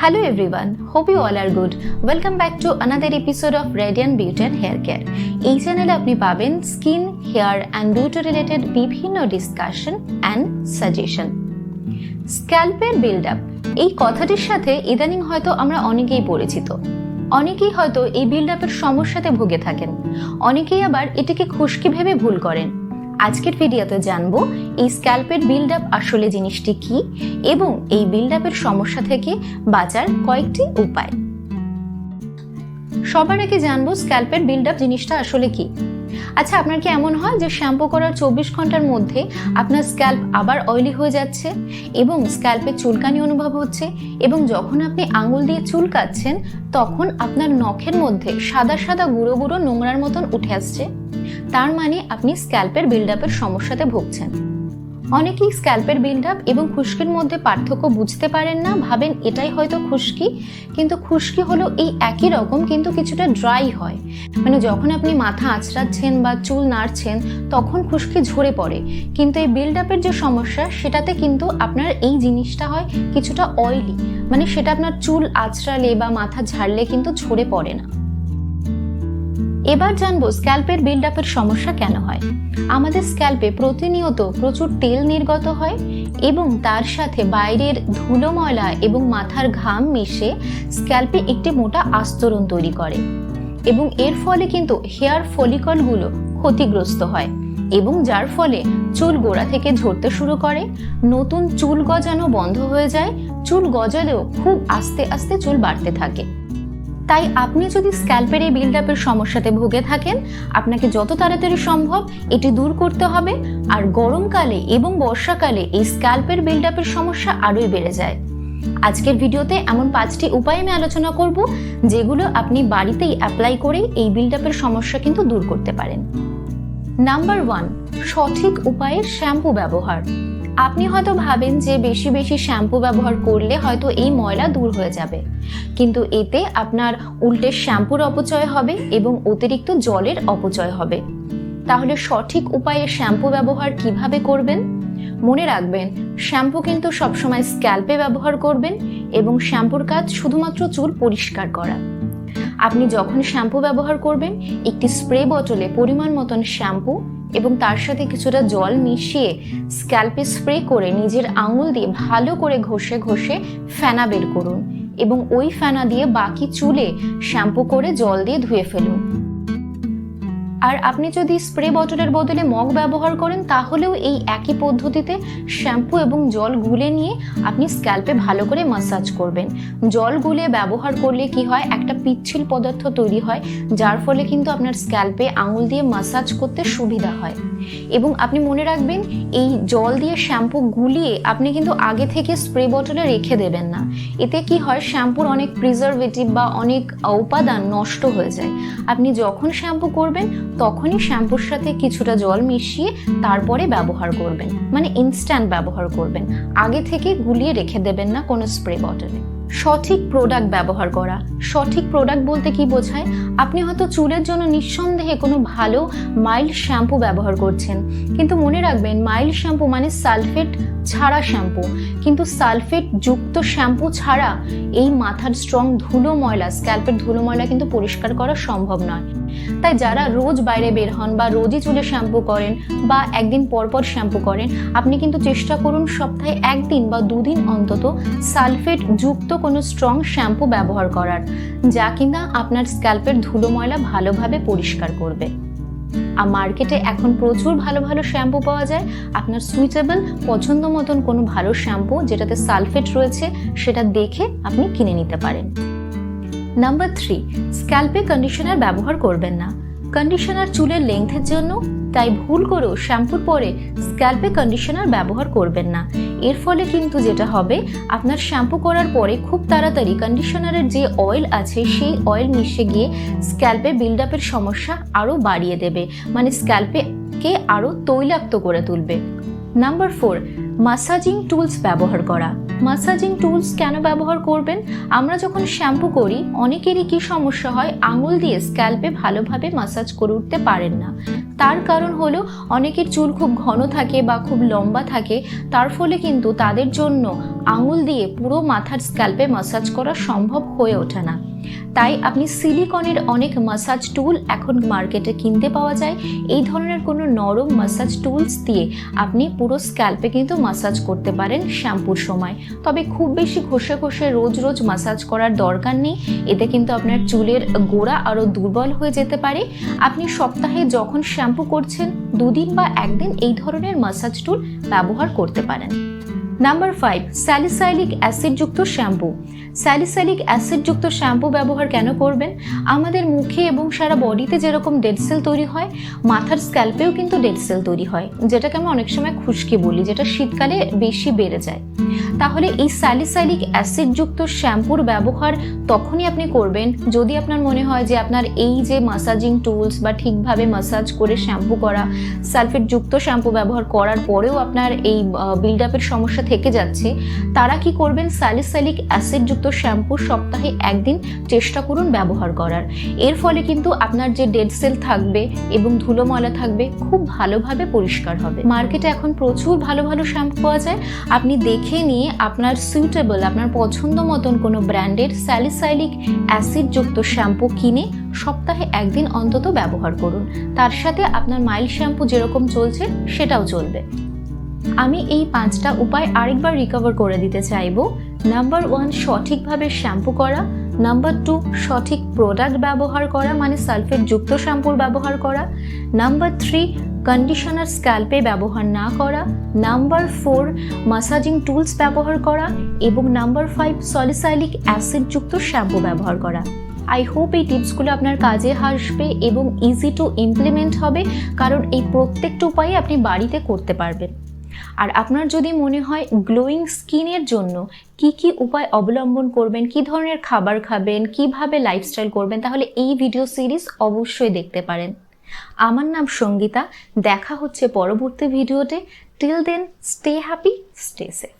Hello everyone, hope you all are good. Welcome back to another episode of Radiant Beauty and Hair Care. এই চ্যানেলে আপনি পাবেন skin hair and beauty related বিভিন্ন discussion and suggestion স্ক্যাল্পের build up এই কথাটির সাথে ইদানিং হয়তো আমরা অনেকেই পরিচিত। অনেকেই হয়তো এই বিল্ড আপের সমস্যাতে ভুগে থাকেন। অনেকেই আবার এটিকে খুশকি ভেবে ভুল করেন। আজকের ভিডিওতে জানব এই স্ক্যাল্পের বিল্ড আপ আসলে জিনিসটি কি এবং এই বিল্ড আপের সমস্যা থেকে বাঁচার কয়েকটি উপায়। সবার আগে জানব স্ক্যাল্পের বিল্ড আপ জিনিসটা আসলে কি। আচ্ছা আপনার কি এমন হয় যে শ্যাম্পু করার চব্বিশ ঘণ্টার মধ্যে আপনার স্ক্যাল্প আবার অয়েলি হয়ে যাচ্ছে এবং স্ক্যাল্পে চুলকানি অনুভব হচ্ছে এবং যখন আপনি আঙুল দিয়ে চুলকাচ্ছেন তখন আপনার নখের মধ্যে সাদা সাদা গুঁড়ো গুঁড়ো নোংরার মতন উঠে আসছে? তার মানে আপনি স্ক্যাল্পের বিল্ড আপের সমস্যাতে ভুগছেন। অনেকেই স্ক্যাল্পের বিল্ড আপ এবং খুশকির মধ্যে পার্থক্য বুঝতে পারেন না, ভাবেন এটাই হয়তো খুশকি, কিন্তু খুশকি হলো এই একই রকম, কিন্তু কিছুটা ড্রাই হয়। মানে যখন আপনি মাথা আঁচড়াচ্ছেন বা চুল নাড়ছেন, তখন খুশকি ঝরে পড়ে। কিন্তু এই বিল্ড আপের যে সমস্যা, সেটাতে কিন্তু আপনার এই জিনিসটা হয় কিছুটা অয়েলি মানে সেটা আপনার চুল আঁচড়ালে বা মাথা ঝাড়লে কিন্তু ঝরে পড়ে না। এবার জানব স্ক্যাল্পের বিল্ড আপের সমস্যা কেন হয়। আমাদের স্ক্যাল্পে প্রতিনিয়ত প্রচুর তেল নির্গত হয় এবং তার সাথে বাইরের ধুলো ময়লা এবং মাথার ঘাম মিশে স্ক্যাল্পে একটি মোটা আস্তরণ তৈরি করে এবং এর ফলে কিন্তু হেয়ার ফলিকলগুলো ক্ষতিগ্রস্ত হয় এবং যার ফলে চুল গোড়া থেকে ঝরতে শুরু করে, নতুন চুল গজানো বন্ধ হয়ে যায়, চুল গজালেও খুব আস্তে আস্তে চুল বাড়তে থাকে। তাই আপনি যদি স্ক্যাল্পের এই বিল্ড আপের সমস্যাতে ভুগে থাকেন, আপনাকে যত তাড়াতাড়ি সম্ভব এটি দূর করতে হবে। আর গরমকালে এবং বর্ষাকালে এই স্ক্যাল্পের বিল্ড আপের সমস্যা আরোই বেড়ে যায়। আজকের ভিডিওতে এমন পাঁচটি উপায় আমি আলোচনা করব, যেগুলো আপনি বাড়িতেই অ্যাপ্লাই করে এই বিল্ড আপের সমস্যা কিন্তু দূর করতে পারেন। নাম্বার ওয়ান সঠিক উপায়ে শ্যাম্পু ব্যবহার। আপনি হয়তো ভাবেন যে বেশি বেশি শ্যাম্পু ব্যবহার করলে হয়তো এই ময়লা দূর হয়ে যাবে। কিন্তু এতে আপনার উল্টে শ্যাম্পুর অপচয় হবে এবং অতিরিক্ত জলের অপচয় হবে। তাহলে সঠিক উপায়ে শ্যাম্পু ব্যবহার কীভাবে করবেন? মনে রাখবেন, শ্যাম্পু কিন্তু সবসময় স্ক্যাল্পে ব্যবহার করবেন এবং শ্যাম্পুর কাজ শুধুমাত্র চুল পরিষ্কার করা। আপনি যখন শ্যাম্পু ব্যবহার করবেন, একটি স্প্রে বোতলে পরিমাণ মতন শ্যাম্পু এবং তার সাথে কিছুটা জল মিশিয়ে স্ক্যাল্পে স্প্রে করে নিজের আঙুল দিয়ে ভালো করে ঘষে ঘষে ফেনা বের করুন এবং ওই ফেনা দিয়ে বাকি চুলে শ্যাম্পু করে জল দিয়ে ধুয়ে ফেলুন। আর আপনি যদি স্প্রে বটলের বদলে মগ ব্যবহার করেন, তাহলেও এই একই পদ্ধতিতে শ্যাম্পু এবং জল গুলে নিয়ে আপনি স্ক্যাল্পে ভালো করে মাসাজ করবেন। জল গুলে ব্যবহার করলে কি হয়? একটা পিচ্ছিল পদার্থ তৈরি হয়, যার ফলে কিন্তু আপনার স্ক্যাল্পে আঙুল দিয়ে মাসাজ করতে সুবিধা হয়। এবং আপনি মনে রাখবেন, এই জল দিয়ে শ্যাম্পু গুলিয়ে আপনি কিন্তু আগে থেকে স্প্রে বটলে রেখে দেবেন না। এতে কি হয়, শ্যাম্পুর অনেক প্রিজারভেটিভ বা অনেক উপাদান নষ্ট হয়ে যায়। আপনি যখন শ্যাম্পু করবেন, তখনই শ্যাম্পুর সাথে কিছুটা জল মিশিয়ে তারপরে ব্যবহার করবেন। মানে ইনস্ট্যান্ট ব্যবহার করবেন। আগে থেকে গুলিয়ে রেখে দেবেন না কোনো স্প্রে বটলে। সঠিক প্রোডাক্ট ব্যবহার করা। সঠিক প্রোডাক্ট বলতে কি বোঝায়? আপনি হয়তো চুলের জন্য নিঃসন্দেহে কোনো ভালো মাইল্ড শ্যাম্পু ব্যবহার করছেন। কিন্তু মনে রাখবেন মাইল্ড শ্যাম্পু মানে সালফেট ছাড়া শ্যাম্পু কিন্তু সালফেট যুক্ত শ্যাম্পু ছাড়া এই মাথার স্ট্রং ধুলো ময়লা স্ক্যাল্পের ধুলো ময়লা কিন্তু পরিষ্কার করা সম্ভব নয়। তাই যারা রোজ বাইরে বের হন বা রোজই চুলে শ্যাম্পু করেন বা একদিন পর পর শ্যাম্পু করেন, আপনি কিন্তু চেষ্টা করুন সপ্তাহে একদিন বা দুদিন অন্তত সালফেট যুক্ত কোনো স্ট্রং শ্যাম্পু ব্যবহার করার, যা কিনা আপনার স্ক্যাল্পের ধুলো ময়লা ভালোভাবে পরিষ্কার করবে। আর মার্কেটে এখন প্রচুর ভালো ভালো শ্যাম্পু পাওয়া যায়। আপনার সুইটেবল পছন্দ মতন কোনো ভালো শ্যাম্পু যেটাতে সালফেট রয়েছে, সেটা দেখে আপনি কিনে নিতে পারেন। নাম্বার থ্রি স্ক্যাল্পে কন্ডিশনার ব্যবহার করবেন না। কন্ডিশনার চুলের লেংথের জন্য, তাই ভুল করেও শ্যাম্পুর পরে স্ক্যাল্পে কন্ডিশনার ব্যবহার করবেন না। এর ফলে কিন্তু যেটা হবে, আপনার শ্যাম্পু করার পরে খুব তাড়াতাড়ি কন্ডিশনারের যে অয়েল আছে, সেই অয়েল মিশে গিয়ে স্ক্যাল্পে বিল্ড আপের সমস্যা আরও বাড়িয়ে দেবে। মানে স্ক্যাল্পে কে আরও তৈলাক্ত করে তুলবে। নাম্বার ফোর মাসাজিং টুলস ব্যবহার করা। মাসাজিং টুলস কেন ব্যবহার করবেন? আমরা যখন শ্যাম্পু করি, অনেকেরই কি সমস্যা হয়? আঙুল দিয়ে স্ক্যাল্পে ভালোভাবে মাসাজ করে উঠতে পারেন না। তার কারণ হলো, অনেকের চুল খুব ঘন থাকে বা খুব লম্বা থাকে, তার ফলে কিন্তু তাদের জন্য আঙুল দিয়ে পুরো মাথার স্ক্যাল্পে মাসাজ করা সম্ভব হয়ে ওঠে না। তাই আপনি সিলিকনের অনেক মাসাজ টুল এখন মার্কেটে কিনতে পাওয়া যায়। এই ধরনের কোনো নরম মাসাজ টুলস দিয়ে আপনি পুরো স্ক্যাল্পে কিন্তু মাসাজ করতে পারেন শ্যাম্পুর সময়। তবে খুব বেশি ঘষে ঘষে রোজ রোজ মাসাজ করার দরকার নেই। এতে কিন্তু আপনার চুলের গোড়া আরও দুর্বল হয়ে যেতে পারে। আপনি সপ্তাহে যখন শ্যাম্পু করছেন, দুদিন বা একদিন এই ধরনের মাসাজ টুল ব্যবহার করতে পারেন। নাম্বার ফাইভ স্যালিসাইলিক অ্যাসিডযুক্ত শ্যাম্পু স্যালিসাইলিক অ্যাসিডযুক্ত শ্যাম্পু ব্যবহার কেন করবেন? আমাদের মুখে এবং সারা বডিতে যেরকম ডেড সেল তৈরি হয়, মাথার স্ক্যাল্পেও কিন্তু ডেড সেল তৈরি হয়, যেটাকে আমরা অনেক সময় খুশকি বলি, যেটা শীতকালে বেশি বেড়ে যায়। তাহলে এই স্যালিসাইলিক অ্যাসিডযুক্ত শ্যাম্পুর ব্যবহার তখনই আপনি করবেন যদি আপনার মনে হয় যে আপনার এই যে মাসাজিং টুলস বা ঠিকভাবে মাসাজ করে শ্যাম্পু করা সালফেটযুক্ত শ্যাম্পু ব্যবহার করার পরেও আপনার এই বিল্ড আপের সমস্যা থেকে যাচ্ছে, তারা কি করবেন? স্যালিসাইলিক অ্যাসিডযুক্ত শ্যাম্পু সপ্তাহে একদিন চেষ্টা করুন ব্যবহার করার। এর ফলে কিন্তু আপনার যে ডেড সেল থাকবে এবং ধুলো ময়লা থাকবে খুব ভালোভাবে পরিষ্কার হবে। মার্কেটে এখন প্রচুর ভালো ভালো শ্যাম্পু পাওয়া যায়। আপনি দেখে নিয়ে আপনার সুইটেবল আপনার পছন্দ মতন কোনো ব্র্যান্ডের স্যালিসাইলিক অ্যাসিডযুক্ত শ্যাম্পু কিনে সপ্তাহে একদিন অন্তত ব্যবহার করুন। তার সাথে আপনার মাইল শ্যাম্পু যেরকম চলছে, সেটাও চলবে। আমি এই পাঁচটা উপায় আরেকবার রিকভার করে দিতে চাইব। নাম্বার ওয়ান সঠিকভাবে শ্যাম্পু করা। নাম্বার টু সঠিক প্রোডাক্ট ব্যবহার করা মানে সালফেট যুক্ত শ্যাম্পুর ব্যবহার করা। নাম্বার থ্রি কন্ডিশনার স্ক্যাল্পে ব্যবহার না করা। নাম্বার ফোর মাসাজিং টুলস ব্যবহার করা। এবং নাম্বার ফাইভ সলিসাইলিক অ্যাসিডযুক্ত শ্যাম্পু ব্যবহার করা। আই হোপ এই টিপসগুলো আপনার কাজে আসবে এবং ইজি টু ইমপ্লিমেন্ট হবে, কারণ এই প্রত্যেকটা উপায়ে আপনি বাড়িতে করতে পারবেন। আর আপনার যদি মনে হয় গ্লোয়িং স্কিনের জন্য কি কি উপায় অবলম্বন করবেন, কি ধরনের খাবার খাবেন, কীভাবে লাইফস্টাইল করবেন, তাহলে এই ভিডিও সিরিজ অবশ্যই দেখতে পারেন। আমার নাম সঙ্গীতা, দেখা হচ্ছে পরবর্তী ভিডিওতে till then stay happy stay safe